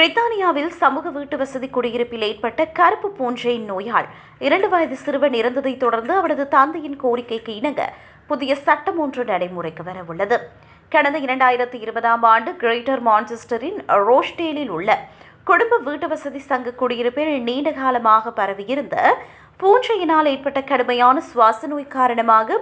பிரித்தானியாவில் சமூக வீட்டு வசதி குடியிருப்பில் ஏற்பட்ட கருப்பு பூஞ்சை நோயால் இரண்டு வயது சிறுவன் இறந்ததைத் தொடர்ந்து அவரது தந்தையின் கோரிக்கைக்கு இணங்க புதிய சட்டம் ஒன்று நடைமுறைக்கு வரவுள்ளது. கடந்த இரண்டாயிரத்தி இருபதாம் ஆண்டு கிரேட்டர் மான்செஸ்டரின் ரோஷ்டேலில் உள்ள குடும்ப வீட்டு வசதி சங்க குடியிருப்பில் நீண்ட காலமாக பரவியிருந்த பூஞ்சையினால் ஏற்பட்ட கடுமையான சுவாச நோய் காரணமாக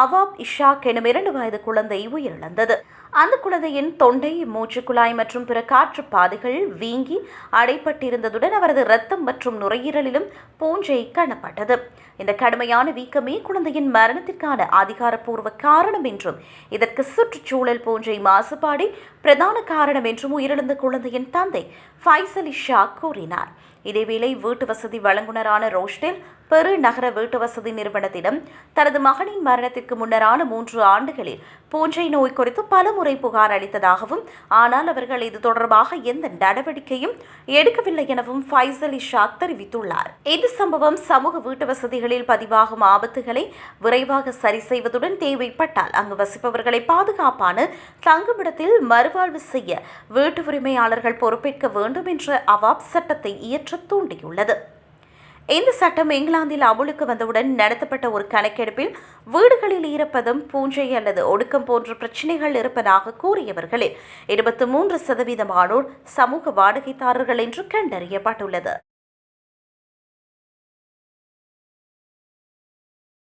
அவாப் இஷாக் எனும் இரண்டு வயது குழந்தை உயிரிழந்தது. அந்த குழந்தையின் தொண்டை மூச்சுக்குழாய் மற்றும் பிற காற்று பாதைகள் வீங்கி அடைப்பட்டிருந்ததுடன் அவரது இரத்தம் மற்றும் நுரையீரலிலும் பூஞ்சை காணப்பட்டது. இந்த கடுமையான வீக்கமே குழந்தையின் மரணத்திற்கான அதிகாரப்பூர்வ காரணம் என்றும் இதற்கு சுற்றுச்சூழல் பூஞ்சை மாசுபாடே பிரதான காரணம் என்றும் உயிரிழந்த குழந்தையின் தந்தை ஃபைசல் இஷா கூறினார். இதேவேளை வீட்டு வசதி வழங்குனரான ரோஷ்டேல் பெரு நகர வீட்டு வசதி நிறுவனத்திடம் தனது மகனின் மரணத்திற்கு முன்னரான மூன்று ஆண்டுகளில் பூஞ்சை நோய் குறித்து பலமுறை புகார் அளித்ததாகவும் ஆனால் அவர்கள் இது தொடர்பாக எந்த நடவடிக்கையும் எடுக்கவில்லை எனவும் ஃபைசல் இஷாக் தெரிவித்துள்ளார். இந்த சம்பவம் சமூக வீட்டு வசதிகளில் பதிவாகும் ஆபத்துகளை விரைவாக சரி செய்வதுடன் தேவைப்பட்டால் அங்கு வசிப்பவர்களை பாதுகாப்பான தங்குமிடத்தில் மறுவாழ்வு செய்ய வீட்டு உரிமையாளர்கள் பொறுப்பேற்க வேண்டும் என்ற அவாப் சட்டத்தை இயற்ற தூண்டியுள்ளது. இந்த சட்டம் இங்கிலாந்தில் அமுலுக்கு வந்தவுடன் நடத்தப்பட்ட ஒரு கணக்கெடுப்பில் வீடுகளில் ஈரப்பதம் பூஞ்சை அல்லது ஒடுக்கம் போன்ற பிரச்சனைகள் இருப்பதாக கூறியவர்களில் இருபத்தி மூன்று சதவீதமானோர் சமூக வாடகைதாரர்கள் என்று கண்டறியப்பட்டுள்ளது.